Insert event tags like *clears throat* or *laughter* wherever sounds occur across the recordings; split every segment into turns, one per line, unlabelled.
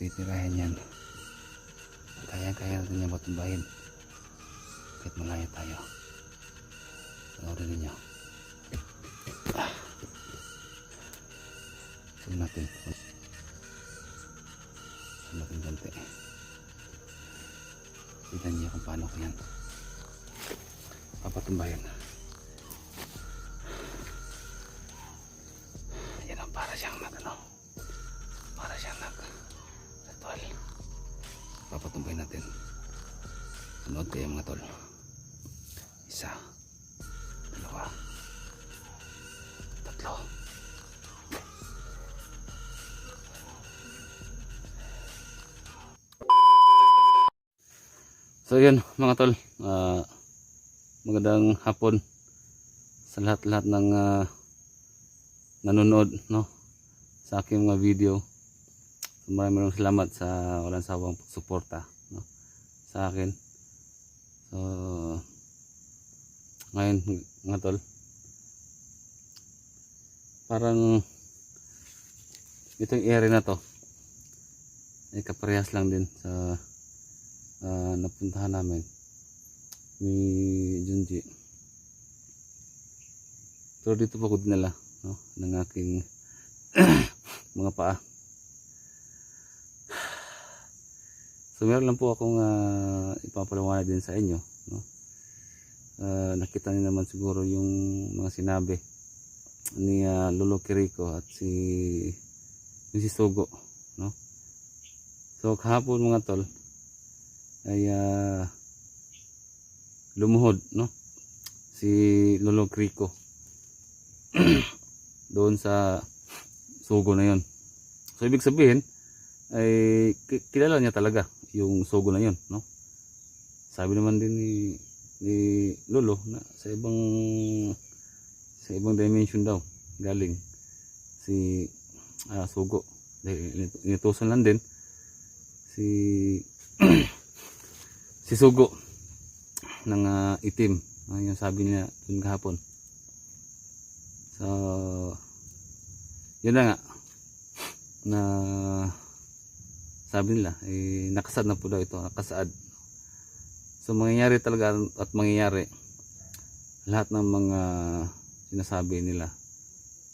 Titirahin yan. Kaya-kaya natin yan matumbahin. Kahit malaya tayo. Panoorin ninyo. Ah. Zoom natin. Zoom natin konti. Tignan niyo kung paano ko yan. Papatumbahin. Yan ang para siyang nag ano. Para siyang nag ritual. Papatumbahin natin. Sunod kayo mga tol. Isa. Dalawa. Tatlo. So yun mga tol. Ah, magandang hapon sa lahat-lahat ng ah, nanonood no sa aking mga video. Maraming maraming salamat sa walang sawang suporta no? Sa akin. So ngayon mga tol parang itong area na to ay kaparehas lang din sa ah, napuntahan namin ni Junji. Pero dito pa ko dinala no, ng aking *coughs* mga paa so meron lang po akong uh, ipapaliwanag din sa inyo no? Ah, nakita niyo naman siguro yung mga sinabi ni ah, Lolo Kiriko at si yung si Sogo no? So kahapon mga tol ay ah, lumuhod no? Si Lolo Kiriko *clears throat* doon sa Sogo na yon so ibig sabihin ay ki- kilala niya talaga yung Sogo na yon no? Sabi naman din ni ni Lolo na sa ibang sa ibang dimension daw galing si ah, Sugo inutusan lang din si *clears throat* si Sugo ng ah, itim. Ah, yung sabi niya dun kahapon. So yun na nga na sabi nila eh, nakasad na po daw ito nakasaad So mangyayari talaga at mangyayari lahat ng mga sinasabi nila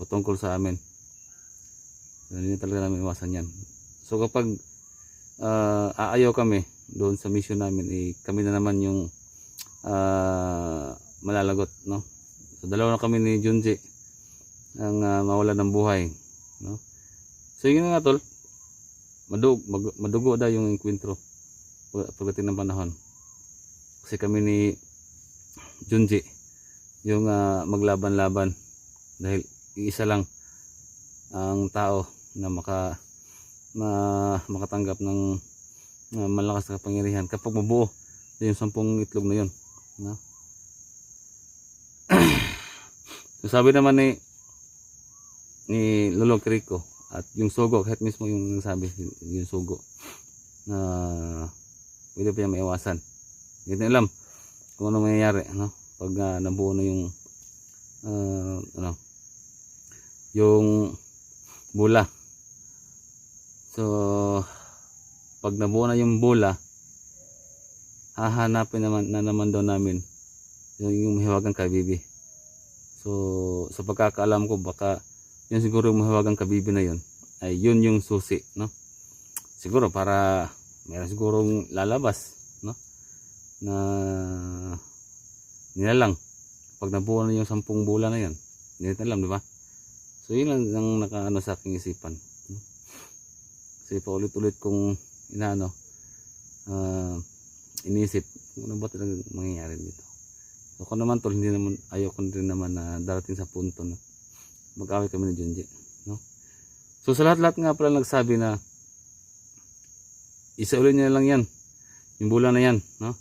patungkol sa amin. Hindi talaga namin iwasan yan. So kapag ah, aayaw kami doon sa mission namin, eh, kami na naman yung ah, malalagot. No? So dalawa na kami ni Junji ang ah, mawala ng buhay. No? So yun nga tol, madug, mag- madugo daw yung enkwentro pag- pagdating ng panahon kasi kami ni Junji yung ah, maglaban-laban dahil isa lang ang tao na maka na makatanggap ng ah, malakas na kapangyarihan kapag mabuo yung sampung itlog na yun no? *clears throat* so sabi naman ni ni Lolo Kiriko at yung sugo kahit mismo yung sabi yung sugo na pwede pa yung maiwasan. Hindi na alam kung ano mangyayari ano? Pag ah, nabuo na yung ah, ano? Yung bula. So pag nabuo na yung bula hahanapin naman na naman daw namin yung, yung mahiwagang kabibi so sa pagkakaalam ko baka yun siguro yung mahiwagang kabibi na yun. Ay yun yung susi no? Siguro para meron sigurong lalabas no? Na nilalang. Pag nabuo na yung sampung bula na yan hindi natin alam di ba? So yun lang ang nakaano sa aking isipan no? kasi paulit-ulit kong inaano ah, inisip ano ba talaga mangyayari dito? So kung naman tol hindi naman ayaw ko din naman na darating sa punto na mag-away kami ni Junji no? So sa lahat-lahat nga pala nagsabi na isaulin niya lang yan yung bulan na yan no?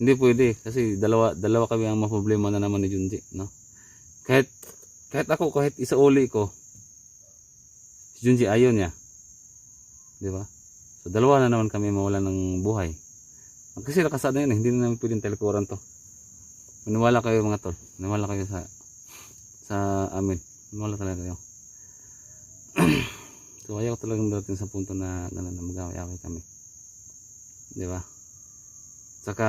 Hindi pwede kasi dalawa dalawa kami ang maproblema na naman ni Junji no? Kahit kahit ako kahit isa uli ko si Junji ayaw niya di ba? So dalawa na naman kami mawala ng buhay. Kasi nakasada yun eh. Hindi na namin pwedeng talikuran to. Maniwala kayo mga tol. Maniwala kayo sa sa amin maniwala talaga kayo *clears throat* So ayaw ko talagang darating sa punto na gano'n na kami. Di ba? Saka,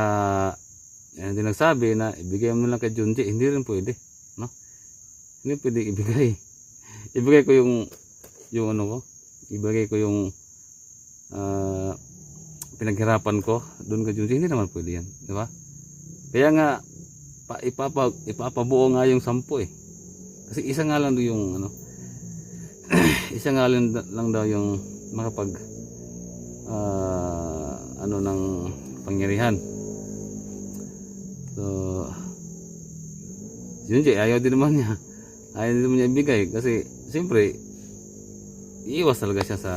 yan din nagsabi na ibigay mo lang kay Junji, hindi rin pwede. No? Hindi pwede ibigay. *laughs* Ibigay ko yung, yung ano ko, ibigay ko yung ah, pinaghirapan ko doon kay Junji, hindi naman pwede yan. Di ba? Kaya nga, pa, ipapa, ipapabuo nga yung sampu eh. Kasi isa nga lang yung ano, *clears throat* isa nga lang, lang daw yung makapag ah, ano ng pangyarihan. So, yun siya, ayaw din naman niya. Ayaw din naman niya ibigay kasi siyempre iiwas talaga siya sa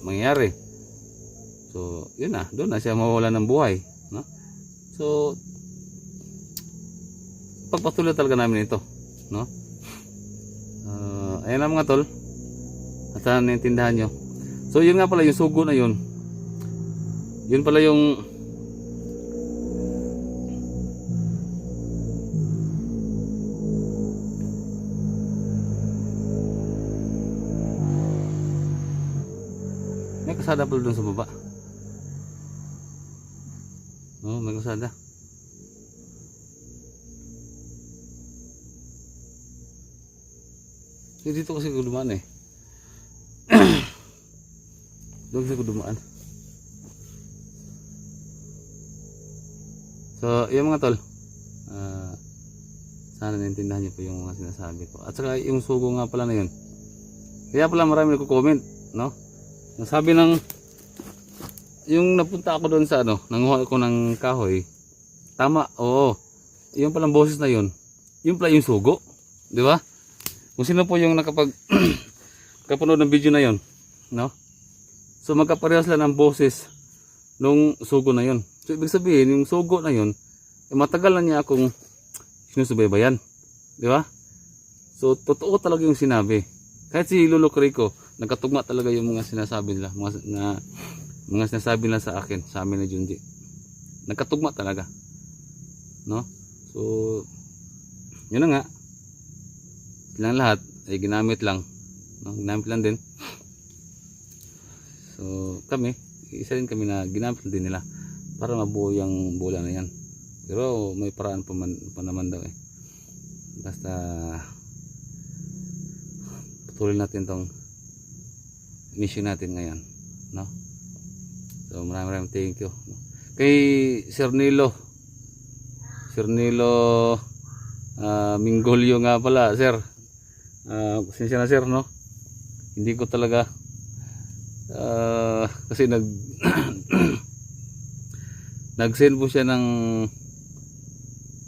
mangyayari. So, yun na, doon na siya mawala ng buhay. No? So, pagpatuloy talaga namin ito. No? Ayan na mga tol. At sana naintindahan nyo. So, yun nga pala, yung sugo na yun. Yun pala yung May kasada pala dun sa baba. Oo, may kasada. Eh, dito kasi ko dumaan eh. *clears throat* Doon kasi ko dumaan. So, yung mga tol. ah, sana naintindihan niyo po yung mga sinasabi ko. At saka yung sugo nga pala na yun. Kaya pala marami nagko-comment, no? Ang sabi ng yung napunta ako doon sa ano, nanguha ako ng kahoy. Tama, oo. Yung palang boses na yun. Yung pala yung sugo. Di ba? Kung sino po yung nakapag *clears throat* kapanood ng video na yun, no? So magkapareha sila ng boses nung sugo na yun. So ibig sabihin, yung sugo na yun, eh, matagal na niya akong sinusubaybayan. Di ba? So totoo talaga yung sinabi. Kahit si Lolo Rico, nagkatugma talaga yung mga sinasabi nila, mga, na, mga sinasabi nila sa akin, sa amin ni Junji. Nagkatugma talaga. No? So, yun na nga. Silang lahat ay ginamit lang. No? Ginamit lang din. So, kami, isa rin kami na ginamit din nila para mabuo yung bola na yan. Pero may paraan pa, man, pa naman daw eh. Basta patuloy natin tong mission natin ngayon. No? So maraming maraming thank you. Kay Sir Nilo. Sir Nilo ah, Mingolio nga pala, Sir. Uh, pasensya na Sir, no? Hindi ko talaga ah, kasi nag *clears throat* nag-send po siya ng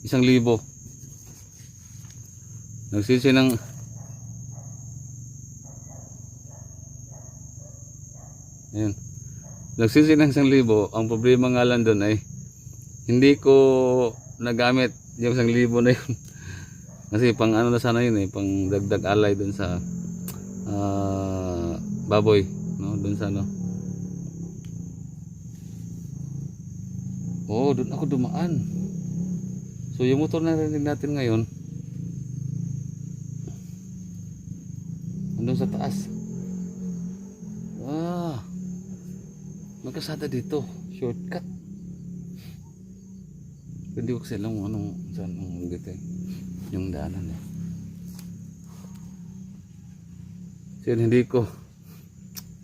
isang libo. Nag-send siya ng Ayan. Nagsisi ng isang libo. Ang problema nga lang doon ay hindi ko nagamit yung isang libo na yun. *laughs* Kasi pang ano na sana yun eh, pang dagdag alay doon sa ah, baboy, no? Doon sa ano. Oh, doon ako dumaan. So yung motor na narinig natin ngayon, andun sa taas. Ah, magkasada dito. Shortcut. Hindi ko kasi alam kung anong saan ang dito eh. Yung daanan eh. Yun, hindi ko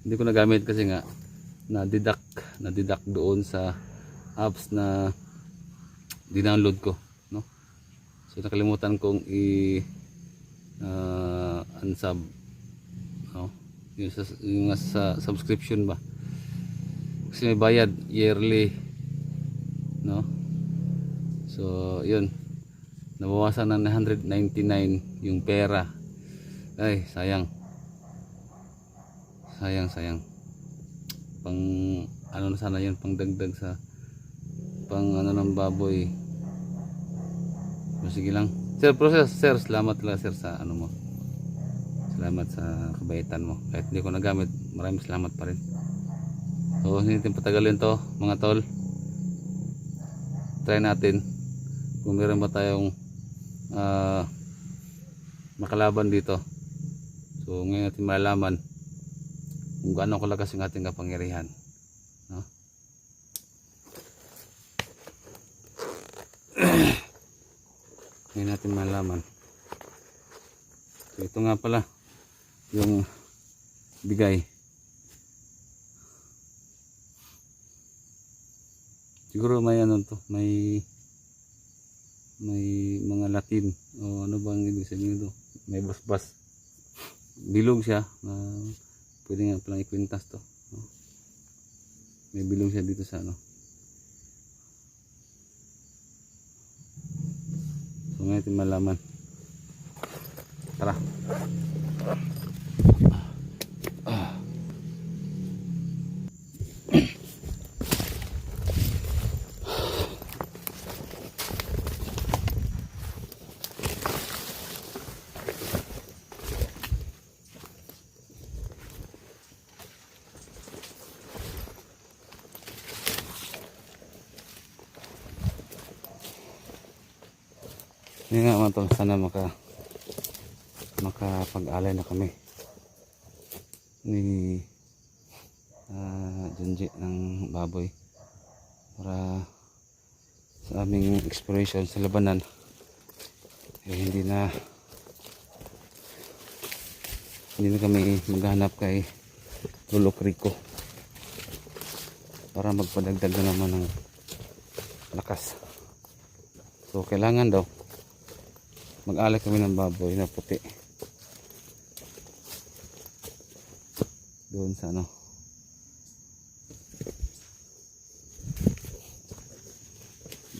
hindi ko nagamit kasi nga na-deduct na-deduct doon sa apps na dinownload ko no? So nakalimutan kong i uh, unsub no? Yung sa, yung sa subscription ba? Kasi may bayad yearly no? So yun nabawasan ng 199 yung pera. Ay sayang. Sayang sayang. Pang ano na sana yun pang dagdag sa pang ano ng baboy. So, sige lang. Sir process sir salamat talaga sir sa ano mo. Salamat sa kabaitan mo. Kahit hindi ko nagamit maraming salamat pa rin. So hindi patagalin to mga tol. Try natin kung meron ba tayong ah, makalaban dito so ngayon natin malalaman kung gaano kalakas yung ating kapangyarihan. No? *clears throat* Ngayon natin malaman. So, ito nga pala yung bigay. Siguro may ano to, may may mga Latin o ano bang ibig sabihin ito? May basbas. Bilog siya na pwede nga palang ikwintas to. May bilog siya dito sa ano. So ngayon malaman. Tara. Hindi nga mga tol, sana maka makapag-alay na kami ni uh, Junji ng baboy para sa aming exploration sa labanan eh, hindi na hindi na kami maghanap kay Lolo Rico para magpadagdag na naman ng lakas. So kailangan daw mag-alay kami ng baboy na puti. Doon sa ano.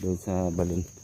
Doon sa balon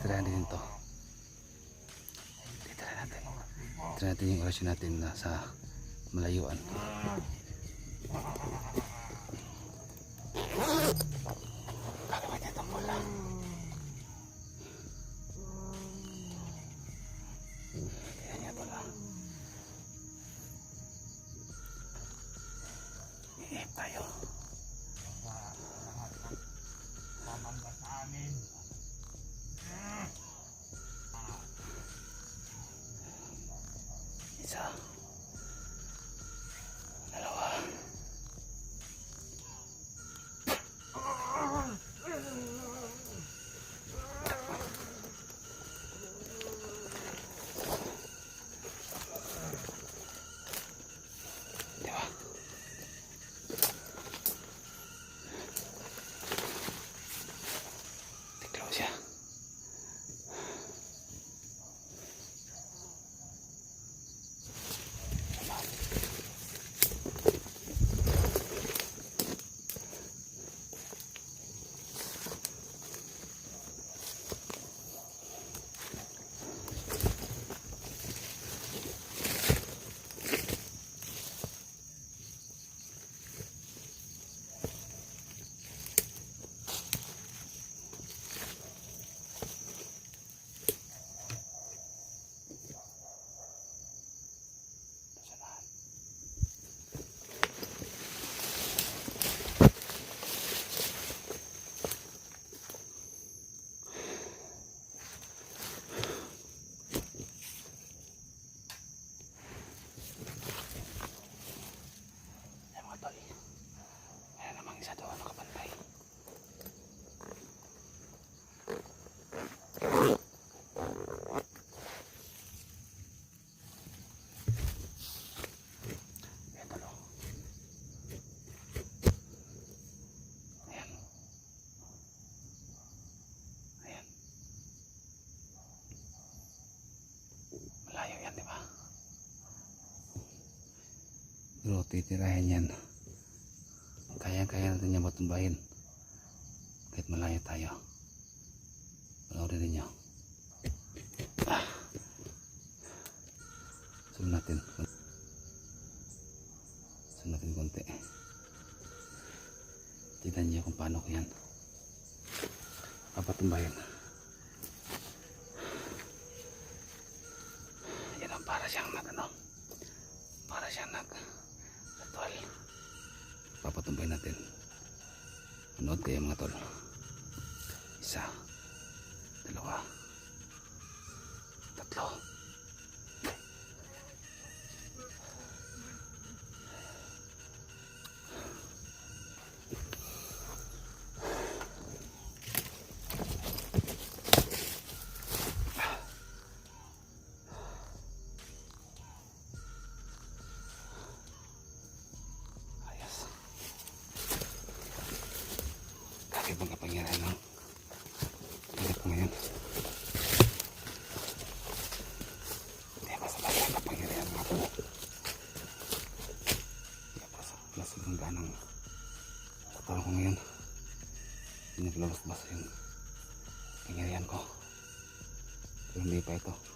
natin. Titirahan din to. Titirahan natin. Titirahan natin yung orasyon natin na sa malayuan. Isa. Dalawa. Di ba? Tiklaw siya. Pero titirahin yan. Kaya-kaya natin yan matumbahin. Kahit malayo tayo. Panoorin ninyo. Ah. Sunod natin. Sunod natin konti. Tignan niyo kung paano ko yan. Papatumbahin. Yan ang para siyang nag ano. Para siyang nag ritual. Papatumbahin natin. Manood kayo mga tol. Isa. Dalawa. Tatlo. Ayos. Kaki bang kapangyarihan ng Pilit ko ngayon. Hindi basta basta ang kapangyarihan mga po. Hindi basta basta yung ganang katawan ko ngayon. Basta yung kapangyarihan ko. Pa ito.